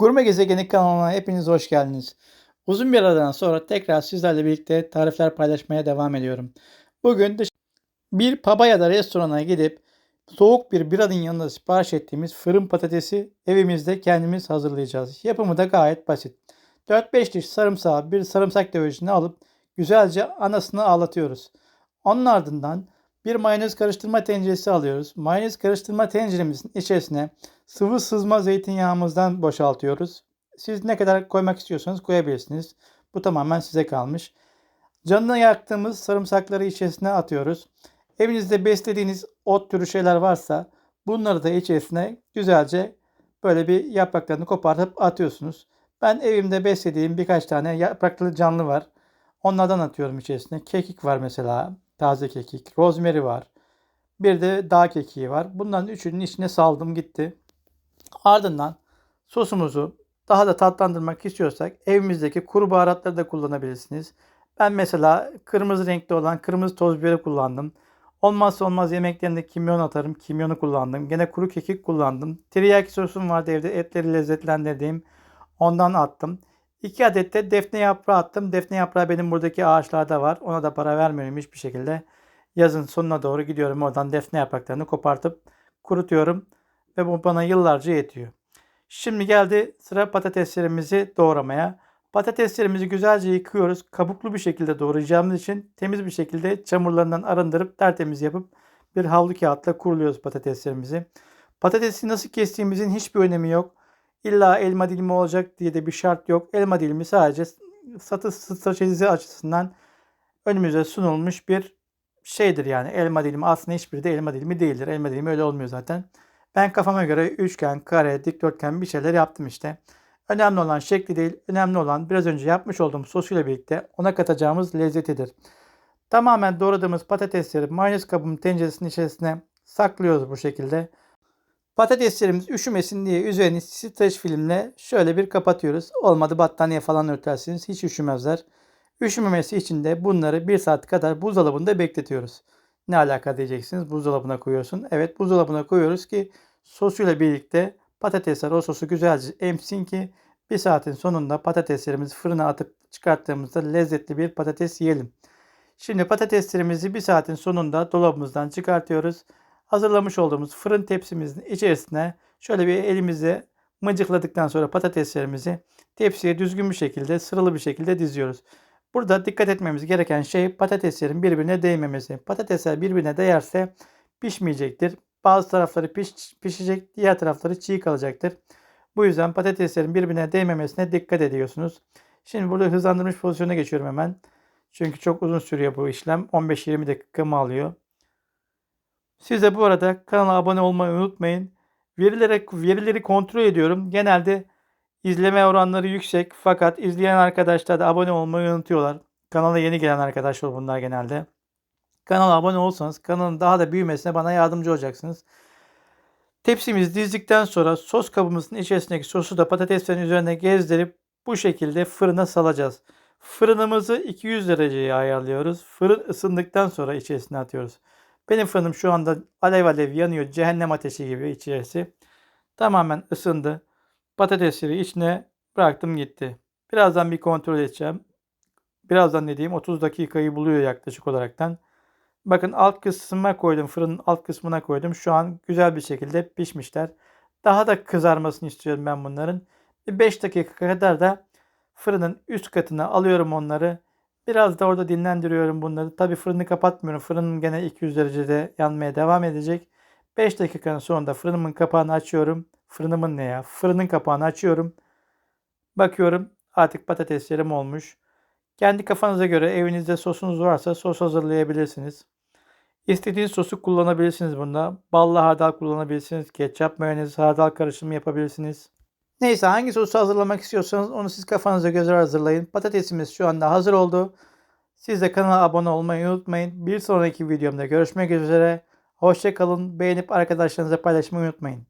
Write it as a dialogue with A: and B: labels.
A: Gurme Gezegeni kanalına hepiniz hoş geldiniz. Uzun bir aradan sonra tekrar sizlerle birlikte tarifler paylaşmaya devam ediyorum. Bugün bir pub'a ya da restorana gidip soğuk bir biranın yanında sipariş ettiğimiz fırın patatesi evimizde kendimiz hazırlayacağız. Yapımı da gayet basit. 4-5 diş sarımsağı bir sarımsak dövüşünü alıp güzelce anasını ağlatıyoruz. Onun ardından bir mayonez karıştırma tenceresi alıyoruz. Mayonez karıştırma tenceremizin içerisine sıvı sızma zeytinyağımızdan boşaltıyoruz. Siz ne kadar koymak istiyorsanız koyabilirsiniz. Bu tamamen size kalmış. Canına yaktığımız sarımsakları içerisine atıyoruz. Evinizde beslediğiniz ot türü şeyler varsa bunları da içerisine güzelce böyle bir yapraklarını kopartıp atıyorsunuz. Ben evimde beslediğim birkaç tane yapraklı canlı var. Onlardan atıyorum içerisine. Kekik var mesela. Taze kekik. Rosemary var. Bir de dağ kekiği var. Bunların üçünün içine saldım gitti. Ardından sosumuzu daha da tatlandırmak istiyorsak evimizdeki kuru baharatları da kullanabilirsiniz. Ben mesela kırmızı renkli olan kırmızı toz biberi kullandım. Olmazsa olmaz yemeklerinde kimyon atarım. Kimyonu kullandım. Gene kuru kekik kullandım. Teriyaki sosum vardı evde etleri lezzetlendirdiğim. Ondan attım. 2 adet de defne yaprağı attım. Defne yaprağı benim buradaki ağaçlarda var. Ona da para vermiyorum hiçbir şekilde. Yazın sonuna doğru gidiyorum oradan defne yapraklarını kopartıp kurutuyorum. Ve bu bana yıllarca yetiyor. Şimdi geldi sıra patateslerimizi doğramaya. Patateslerimizi güzelce yıkıyoruz. Kabuklu bir şekilde doğrayacağımız için temiz bir şekilde çamurlarından arındırıp tertemiz yapıp bir havlu kağıtla kuruluyoruz patateslerimizi. Patatesi nasıl kestiğimizin hiçbir önemi yok. İlla elma dilimi olacak diye de bir şart yok. Elma dilimi sadece satış stratejisi açısından önümüze sunulmuş bir şeydir yani. Elma dilimi aslında hiçbiri de elma dilimi değildir. Elma dilimi öyle olmuyor zaten. Ben kafama göre üçgen, kare, dikdörtgen bir şeyler yaptım işte. Önemli olan şekli değil, önemli olan biraz önce yapmış olduğum sosuyla birlikte ona katacağımız lezzetidir. Tamamen doğradığımız patatesleri mayonez kabımın tenceresinin içerisine saklıyoruz bu şekilde. Patateslerimiz üşümesin diye üzerini streç filmle şöyle bir kapatıyoruz. Olmadı battaniye falan örtersiniz hiç üşümezler. Üşümemesi için de bunları bir saat kadar buzdolabında bekletiyoruz. Ne alaka diyeceksiniz. Buzdolabına koyuyorsun. Evet buzdolabına koyuyoruz ki sosuyla birlikte patatesler o sosu güzelce emsin ki bir saatin sonunda patateslerimizi fırına atıp çıkarttığımızda lezzetli bir patates yiyelim. Şimdi patateslerimizi bir saatin sonunda dolabımızdan çıkartıyoruz. Hazırlamış olduğumuz fırın tepsimizin içerisine şöyle bir elimizle mıcıkladıktan sonra patateslerimizi tepsiye düzgün bir şekilde sıralı bir şekilde diziyoruz. Burada dikkat etmemiz gereken şey patateslerin birbirine değmemesi. Patatesler birbirine değerse pişmeyecektir. Bazı tarafları piş, pişecek, diğer tarafları çiğ kalacaktır. Bu yüzden patateslerin birbirine değmemesine dikkat ediyorsunuz. Şimdi burada hızlandırmış pozisyona geçiyorum hemen. Çünkü çok uzun sürüyor bu işlem. 15-20 dakikamı alıyor. Siz de bu arada kanala abone olmayı unutmayın. Verileri, verileri kontrol ediyorum. Genelde İzleme oranları yüksek fakat izleyen arkadaşlar da abone olmayı unutuyorlar. Kanala yeni gelen arkadaşlar bunlar genelde. Kanala abone olsanız kanalın daha da büyümesine bana yardımcı olacaksınız. Tepsimizi dizdikten sonra sos kabımızın içerisindeki sosu da patateslerin üzerine gezdirip bu şekilde fırına salacağız. Fırınımızı 200 dereceye ayarlıyoruz. Fırın ısındıktan sonra içerisine atıyoruz. Benim fırınım şu anda alev alev yanıyor. Cehennem ateşi gibi içerisi. Tamamen ısındı. Patatesleri içine bıraktım gitti. Birazdan bir kontrol edeceğim. Birazdan dediğim 30 dakikayı buluyor yaklaşık olaraktan. Bakın alt kısmına koydum. Fırının alt kısmına koydum. Şu an güzel bir şekilde pişmişler. Daha da kızarmasını istiyorum ben bunların. 5 dakika kadar da fırının üst katına alıyorum onları. Biraz da orada dinlendiriyorum bunları. Tabi fırını kapatmıyorum. Fırının gene 200 derecede yanmaya devam edecek. 5 dakikanın sonunda fırınımın kapağını açıyorum. Fırınımın ne ya? Fırının kapağını açıyorum. Bakıyorum artık patateslerim olmuş. Kendi kafanıza göre evinizde sosunuz varsa sos hazırlayabilirsiniz. İstediğiniz sosu kullanabilirsiniz bunda. Ballı hardal kullanabilirsiniz. Ketçap, mayonez, hardal karışımı yapabilirsiniz. Neyse hangi sosu hazırlamak istiyorsanız onu siz kafanıza göre hazırlayın. Patatesimiz şu anda hazır oldu. Siz de kanala abone olmayı unutmayın. Bir sonraki videomda görüşmek üzere. Hoşçakalın. Beğenip arkadaşlarınıza paylaşmayı unutmayın.